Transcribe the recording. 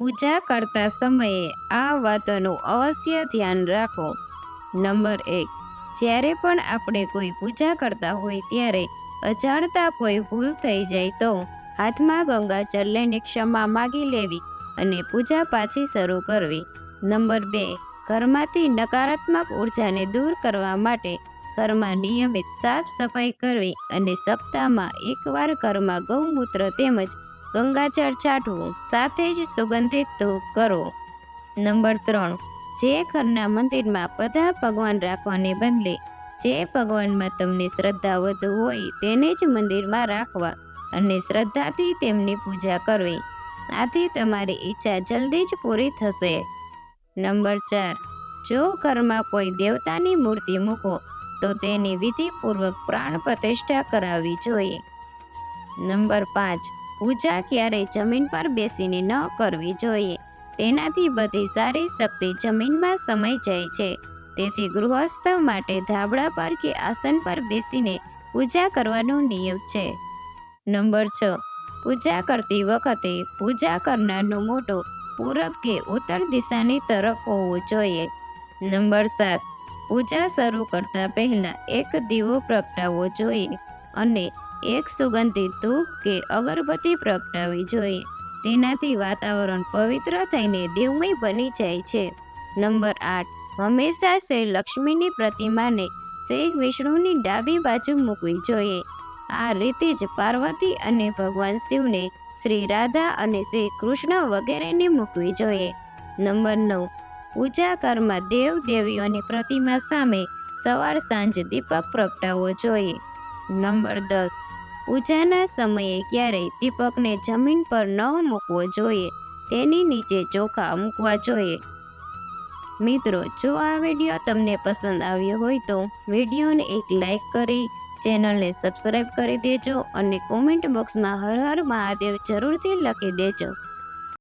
પૂજા કરતા સમયે આ વાતોનું અવશ્ય ધ્યાન રાખો. નંબર એક, જ્યારે પણ આપણે કોઈ પૂજા કરતા હોય ત્યારે અજાણતા કોઈ ભૂલ થઈ જાય તો હાથમાં ગંગાજળ લઈને ક્ષમા માગી લેવી અને પૂજા પાછી શરૂ કરવી. નંબર બે, ઘરમાંથી નકારાત્મક ઉર્જાને દૂર કરવા માટે ઘરમાં નિયમિત સાફ સફાઈ કરવી અને સપ્તાહમાં એકવાર ઘરમાં ગૌમૂત્ર તેમજ ગંગાજળ છાંટવું સાથે જ સુગંધિત ધૂપ કરો. નંબર ત્રણ. જે ઘરના મંદિરમાં બધા ભગવાન રાખવાને બદલે જે ભગવાનમાં તમને શ્રદ્ધા વધુ હોય તેને જ મંદિરમાં રાખવા અને શ્રદ્ધાથી તેમની પૂજા કરવી. આથી તમારી ઈચ્છા જલ્દી જ પૂરી થશે. નંબર ચાર. જો ઘરમાં કોઈ દેવતાની મૂર્તિ મૂકો, તો તેની વિધિપૂર્વક પ્રાણ પ્રતિષ્ઠા કરાવવી જોઈએ. નંબર પાંચ. પૂજા ક્યારેય જમીન પર બેસીને ન કરવી જોઈએ. તેનાથી બધી સારી શક્તિ જમીનમાં સમાઈ જાય છે. તેથી ગૃહસ્થ માટે ધાબળા પર કે આસન પર બેસીને પૂજા કરવાનો નિયમ છે. નંબર છ. પૂજા કરતી વખતે પૂજા કરનારનો મોટો પૂરબ કે ઉત્તર દિશાની તરફ હોવો જોઈએ. નંબર સાત. પૂજા શરૂ કરતા પહેલા એક દીવો પ્રગટાવવો જોઈએ. અને એક સુગંધિત ધૂપ કે અગરબત્તી પ્રગટાવવી જોઈએ. તેનાથી વાતાવરણ પવિત્ર થઈને દેવમય બની જાય છે. નંબર આઠ. હંમેશા શ્રી લક્ષ્મીની પ્રતિમાને શ્રી વિષ્ણુની ડાબી બાજુ મૂકવી જોઈએ. આ રીતે જ પાર્વતી અને ભગવાન શિવને શ્રી રાધા અને શ્રી કૃષ્ણ વગેરેને મૂકવી જોઈએ. નંબર નવ. પૂજા કરમાં દેવ દેવીઓની પ્રતિમા સામે સવાર સાંજ દીપક પ્રગટાવવો જોઈએ. નંબર દસ. પૂજાના સમયે ક્યારેય દીપકને જમીન પર ન મૂકવો જોઈએ. તેની નીચે ચોખા મૂકવા જોઈએ. મિત્રો, જો આ વીડિયો તમને પસંદ આવ્યો હોય તો વિડીયોને એક લાઈક કરી, ચેનલને સબસ્ક્રાઈબ કરી દેજો અને કોમેન્ટ બોક્સમાં હર હર મહાદેવ જરૂરથી લખી દેજો.